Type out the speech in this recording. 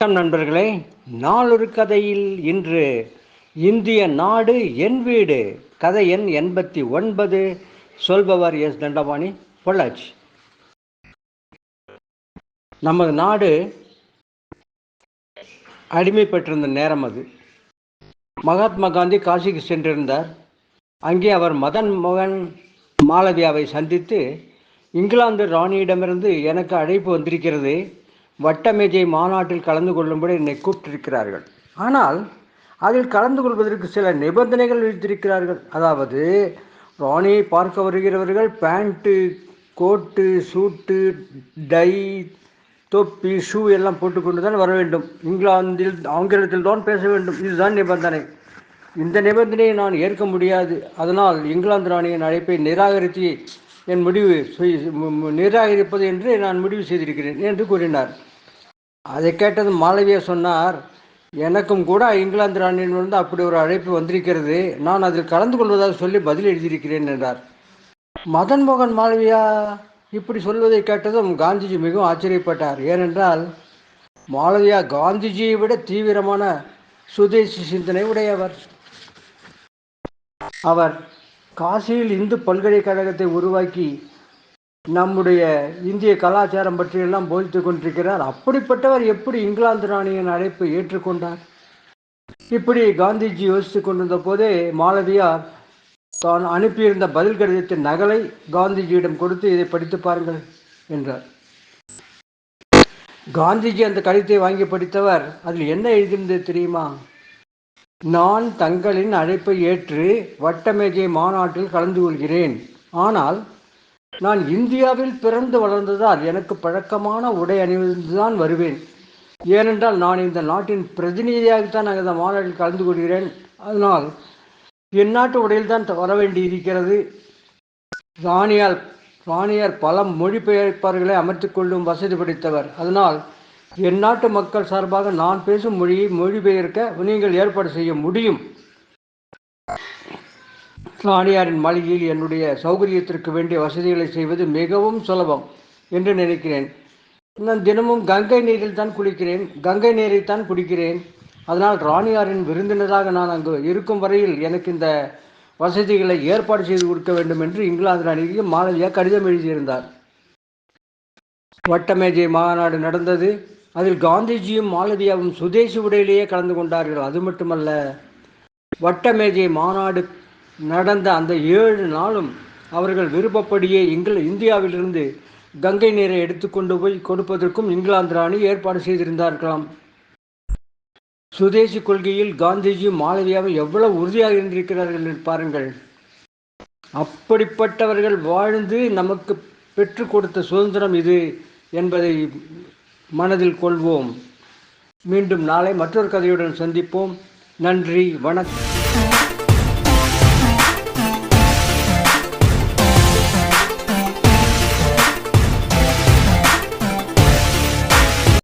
வணக்கம் நண்பர்களே. நாளொரு கதையில் இன்று இந்திய நாடு என் வீடு. கதை எண் எண்பத்தி ஒன்பது. சொல்பவர் எஸ். தண்டபாணி பொள்ளாச்சி. நமது நாடு அடிமைப்பட்டிருந்த நேரம் அது. மகாத்மா காந்தி காசிக்கு சென்றிருந்தார். அங்கே அவர் மதன் மோகன் மாலவியாவை சந்தித்து இங்கிலாந்து ராணியிடமிருந்து எனக்கு அழைப்பு வந்திருக்கிறது. வட்டமேஜை மாநாட்டில் கலந்து கொள்ளும்படி என்னை கூப்பிட்டிருக்கிறார்கள். ஆனால் அதில் கலந்து கொள்வதற்கு சில நிபந்தனைகள் விதித்திருக்கிறார்கள். அதாவது ராணியை பார்க்க வருகிறவர்கள் பேண்ட்டு கோட்டு சூட்டு டை தொப்பி ஷூ எல்லாம் போட்டுக்கொண்டு தான் வர வேண்டும். இங்கிலாந்தில் ஆங்கிலத்தில் தான் பேச வேண்டும். இதுதான் நிபந்தனை. இந்த நிபந்தனையை நான் ஏற்க முடியாது. அதனால் இங்கிலாந்து ராணியின் அழைப்பை நிராகரித்து என் முடிவு செய்- நிராகரிப்பது என்று நான் முடிவு செய்திருக்கிறேன் என்று கூறினார். அதை கேட்டது மாளவியா சொன்னார் எனக்கும் கூட இங்கிலாந்து ராணியிலிருந்து அப்படி ஒரு அழைப்பு வந்திருக்கிறது. நான் அதில் கலந்து கொள்வதாக சொல்லி பதில் எழுதியிருக்கிறேன் என்றார். மதன் மோகன் மாளவியா இப்படி சொல்வதை கேட்டதும் காந்திஜி மிகவும் ஆச்சரியப்பட்டார். ஏனென்றால் மாளவியா காந்திஜியை விட தீவிரமான சுதேசி சிந்தனை உடையவர். அவர் காசியில் இந்து பல்கலைக்கழகத்தை உருவாக்கி நம்முடைய இந்திய கலாச்சாரம் பற்றியெல்லாம் போதித்துக் கொண்டிருக்கிறார். அப்படிப்பட்டவர் எப்படி இங்கிலாந்து ராணியின் அழைப்பை ஏற்றுக்கொண்டார்? இப்படி காந்திஜி யோசித்துக் கொண்டிருந்த போதே மாலவியார் தான் அனுப்பியிருந்த பதில் கடிதத்தின் நகலை காந்திஜியிடம் கொடுத்து இதை படித்து பாருங்கள் என்றார். காந்திஜி அந்த கடிதத்தை வாங்கி படித்தவர் அதில் என்ன எழுதியிருந்தது தெரியுமா? நான் தங்களின் அழைப்பை ஏற்று வட்டமேஜை மாநாட்டில் கலந்து கொள்கிறேன். ஆனால் நான் இந்தியாவில் பிறந்து வளர்ந்ததால் எனக்கு பழக்கமான உடை அணிந்துதான் வருவேன். ஏனென்றால் நான் இந்த நாட்டின் பிரதிநிதியாகத்தான் நான் இந்த மாநாட்டில் கலந்து கொள்கிறேன். அதனால் என் நாட்டு உடையில் தான் வர வேண்டியிருக்கிறது. ராணியால் ராணியார் பல மொழிபெயர்ப்பாளர்களை அமர்த்தி கொள்ளும் வசதி படைத்தவர். அதனால் என் நாட்டு மக்கள் சார்பாக நான் பேசும் மொழியை மொழிபெயர்க்க நீங்கள் ஏற்பாடு செய்ய முடியும். ராணியாரின் மாளிகையில் என்னுடைய சௌகரியத்திற்கு வேண்டிய வசதிகளை செய்வது மிகவும் சுலபம் என்று நினைக்கிறேன். நான் தினமும் கங்கை நீரில் தான் குளிக்கிறேன் கங்கை நீரை தான் குடிக்கிறேன். அதனால் ராணியாரின் விருந்தினராக நான் அங்கு இருக்கும் வரையில் எனக்கு இந்த வசதிகளை ஏற்பாடு செய்து கொடுக்க வேண்டும் என்று இங்கிலாந்து ராணிக்கு மாலவியா கடிதம் எழுதியிருந்தார். வட்டமேஜை மாநாடு நடந்தது. அதில் காந்திஜியும் மாலவியாவும் சுதேசி உடையிலேயே கலந்து கொண்டார்கள். அது மட்டுமல்ல வட்டமேஜை மாநாடு நடந்த அந்த ஏழு நாளும் அவர்கள் விருப்பப்படியே இங்கில இந்தியாவிலிருந்து கங்கை நீரை எடுத்துக்கொண்டு போய் கொடுப்பதற்கும் இங்கிலாந்து ராணி ஏற்பாடு செய்திருந்தார்களாம். சுதேசி கொள்கையில் காந்திஜியும் மாளவியாவும் எவ்வளவு உறுதியாக இருந்திருக்கிறார்கள் என்று பாருங்கள். அப்படிப்பட்டவர்கள் வாழ்ந்து நமக்கு பெற்றுக் கொடுத்த சுதந்திரம் இது என்பதை மனதில் கொள்வோம். மீண்டும் நாளை மற்றொரு கதையுடன் சந்திப்போம். நன்றி வணக்கம்.